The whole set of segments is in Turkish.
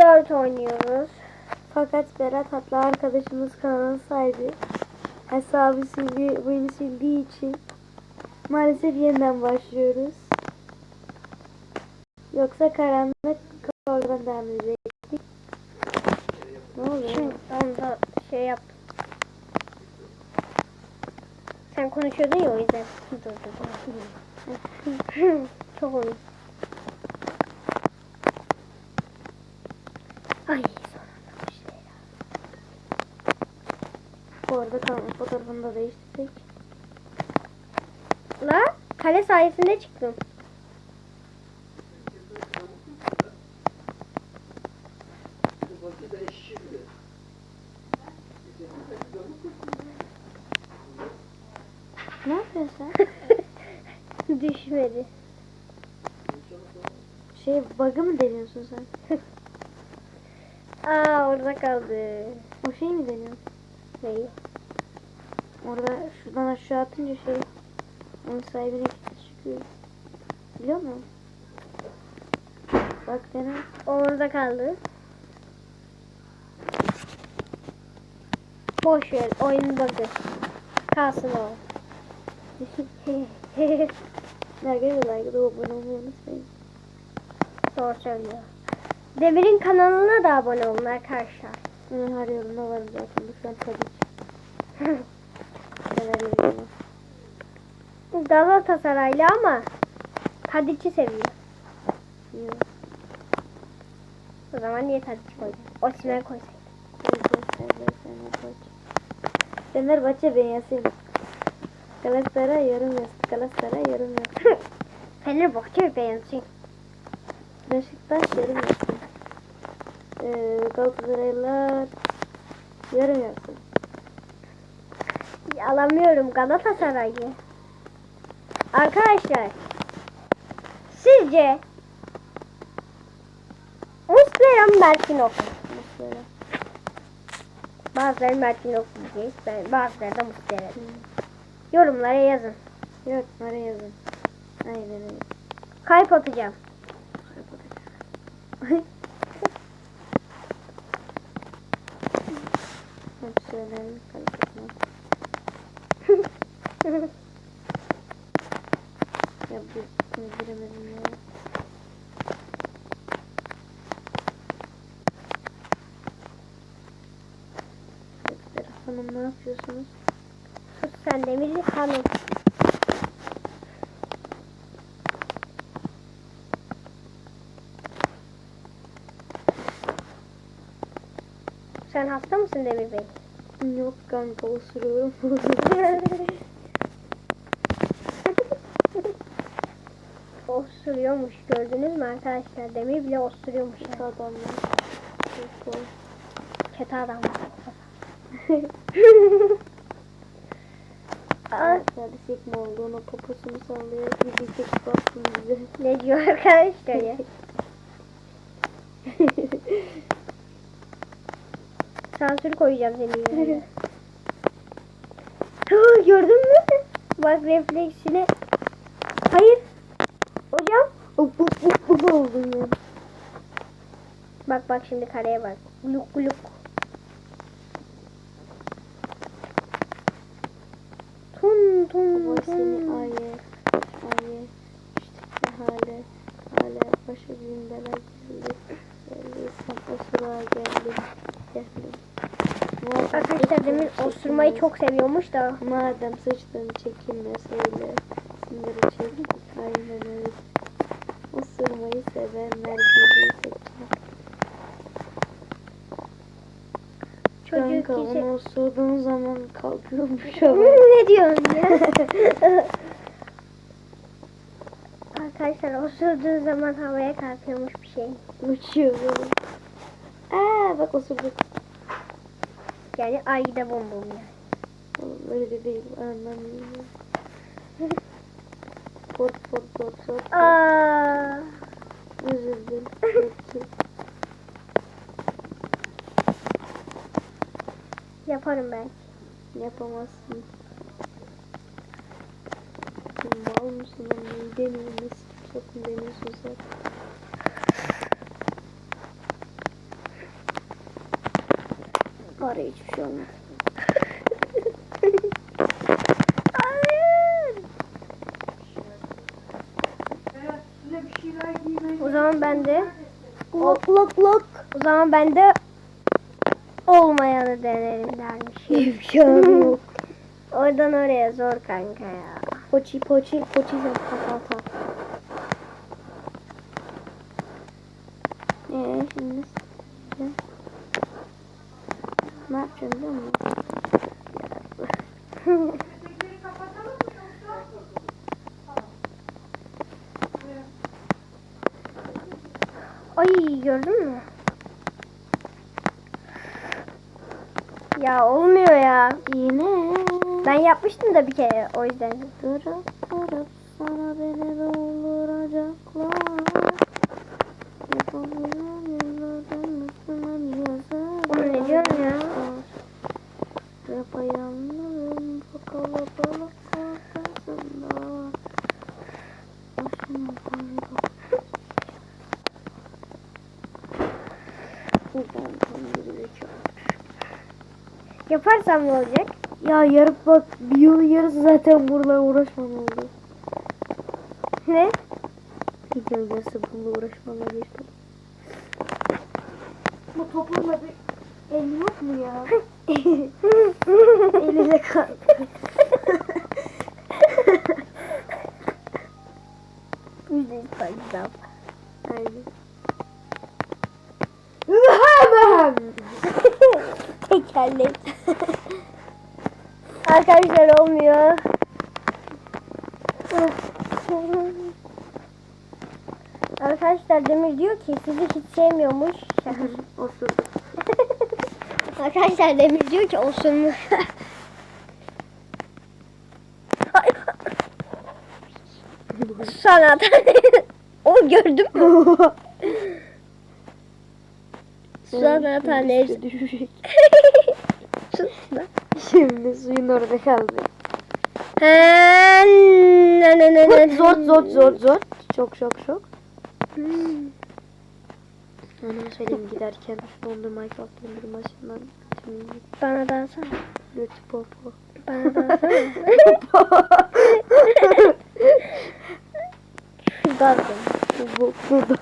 4 oynuyoruz. Fakat Berat Hatlı arkadaşımız kanalın sahibi. Hesabı sildi, oyunu sildiği için maalesef yeniden başlıyoruz. Yoksa karanlık oradan devam edecektik. Ne oluyor? Şimdi onda şey yap. Sen konuşuyordun ya o yüzden. Dur dur dur. Çok oyun. Ay sonunda bir şey ya. Bu arada kanalın fotoğrafını da değiştirdik. La kale sayesinde çıktım. Ne yapıyorsun? Düşmedi. Şey bug'ı mı deniyorsun sen? Aa orada kaldı. O şey mi deniyorsun? Neyi? Orada şuradan aşağı atınca şey onun sahibine çıkıyor. Biliyor musun? Bak dene. Orada kaldı. Boş ver oyun bakın. Kalsın o. Arkadaşlar like da abone olmayı unutmayın. Doğru söylüyor. Demir'in kanalına da abone olun arkadaşlar. Ben her yorumda varım zaten. An tabii Galatasaraylı ama Tadic'i seviyor. O zaman niye Tadic koydun? Osimhen koysaydı. Fenerbahçe ben yazayım. Galatasaray yorum yaz. Galatasaray yorum yaz. Fenerbahçe beğensin. Beşiktaş yorum yazsın. Ee, Galatasaraylılar yorum yazsın. Alamıyorum Galatasaray'ı. Arkadaşlar sizce Muslera mı? Mesela. Bazıları Mert'in oku diyeceğiz. Ben, bazıları da Muslera. Yorumlara yazın. Bana yazın. Aynen öyle. Kalp atacağım. Hep söylerim. kalitesine. Bunu bilemedim ya. Ekber Hanım ne yapıyorsunuz? Sus sen Demir Hanım. Sen hasta mısın Demir Bey? Yok kanka osuruyorum. osuruyormuş gördünüz mü arkadaşlar? Demir bile osuruyormuş. Kötü adamlar. Çok zor. Kötü adam. Aa, Arkadaşlar sekme olduğunu poposunu sallıyor. Bir tek baksın bize. ne diyor arkadaşlar ya? Sansür koyacağım senin. Hı, Gördün mü? Bak refleksine. Hayır. Hop hop hop oldum ya. Bak bak şimdi kareye bak. Gluk gluk. Tun tun Baba seni tun. aye aye işte hale hale başa bin bela geldi. Geldi osura geldim. Geldim. Arkadaşlar demin osurmayı çok seviyormuş da. Madem sıçtın çekinme söyle. Siniri çek. Aynen öyle. Osurmayı sevenler geliyor seçer. Çocuk Kanka kişi... onu osurduğun zaman kalkıyormuş ama. ne diyorsun ya? Arkadaşlar osurduğu zaman havaya kalkıyormuş bir şey. Uçuyor böyle. Aa bak osurduk. Yani ayda bum yani. Oğlum öyle de değil anlamıyorum. Port port port port. Aa, yaparım ben. Yapamazsın. Mal mısın nasıl sokun demiyorsun sen. Var ya hiçbir şey olmaz. Hayır. O zaman ben de Lok lok lok. o zaman ben de olmayanı denerim dermiş. İmkanı yok. Oradan oraya zor kanka ya. Poçi poçi poçi sen patata. Ee şimdi ne? Yapacaksın biliyor musun? Ay gördün mü? Ya olmuyor ya. Yine Ben yapmıştım da bir kere o yüzden. durup durup sana beni dolduracaklar. Oğlum ne diyorsun ya? Yapayalnızım bu kalabalık ortasında. Başıma koydum. Buradan tam gerizekalı. Yaparsam ne olacak? Ya yarım bak bir yılın yarısı zaten bununla uğraşmam oldu. Ne? Bir yılın yarısı bununla uğraşmamla geçti. Bu topunla bir el yok mu ya? Arkadaşlar Demir diyor ki sizi hiç sevmiyormuş. Şaka. Osurduk. Arkadaşlar Demir diyor ki osurmuş. Sana o gördün mü? Sana tane Üstüne düşecek. Sus lan. Şimdi suyun orada kaldı. Zor zor zor zor. Çok çok çok. Ona söyleyeyim giderken dondurma Minecraft dondurmasından Bana da alsana. Lütfü popo. Bana da alsana. Şuradan boklu.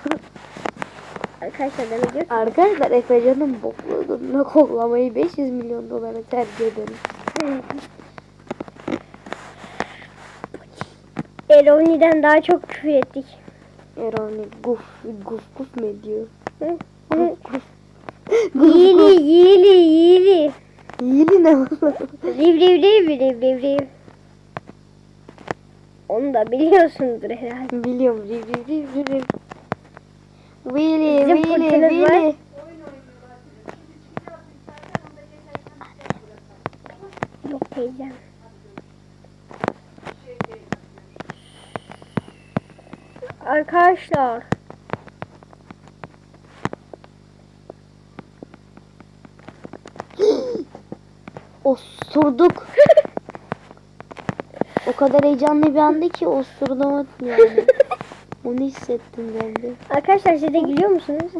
Arkadaşlar demek yok. Arkadaşlar Efecan'ın boklu odununu kollamayı 500 milyon dolara tercih ederim. Eloni'den daha çok küfür ettik. Eroni guf guf guf mu ediyor? Guf guf. Yili yili yili. İyili ne oğlum? Riv riv riv riv riv riv. Onu da biliyorsundur herhalde. Biliyorum. Riv riv riv riv riv. Willy Bizim Willy var. Willy. Yok teyzem. Arkadaşlar. Osurduk. o kadar heyecanlı bir andı ki osurdum yani. Onu hissettim ben de. Arkadaşlar siz de gülüyor musunuz?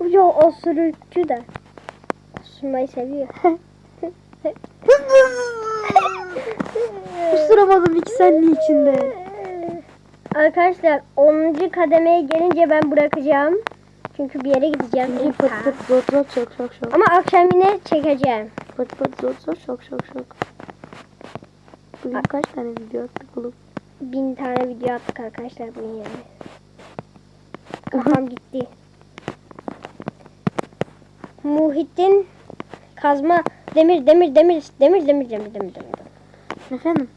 Yok osurucu da. Osurmayı seviyor. Osturamadım iki saniye içinde. Arkadaşlar 10. kademeye gelince ben bırakacağım. Çünkü bir yere gideceğim. Şimdi pıt pıt zot zot şok şok şok. Ama akşam yine çekeceğim. Pıt pıt zot zot şok şok şok. Bugün kaç tane video attık oğlum? Bin tane video attık arkadaşlar bugün yani. Kafam gitti. Muhittin kazma demir demir demir demir demir demir demir demir. Efendim?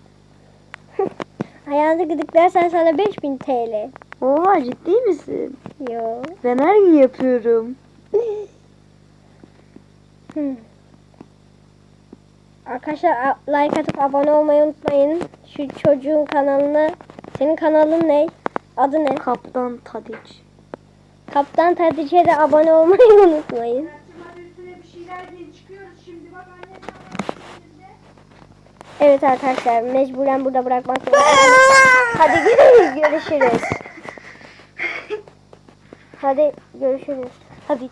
Ayağını gıdıklarsan sana 5000 TL. Oha ciddi misin? Yo. Ben her gün yapıyorum. Hı. Arkadaşlar like atıp abone olmayı unutmayın. Şu çocuğun kanalına. Senin kanalın ne? Adı ne? Kaptan Tadiç. Kaptan Tadiç'e de abone olmayı unutmayın. Evet arkadaşlar mecburen burada bırakmak zorundayım. Hadi görüşürüz. Hadi görüşürüz. Hadi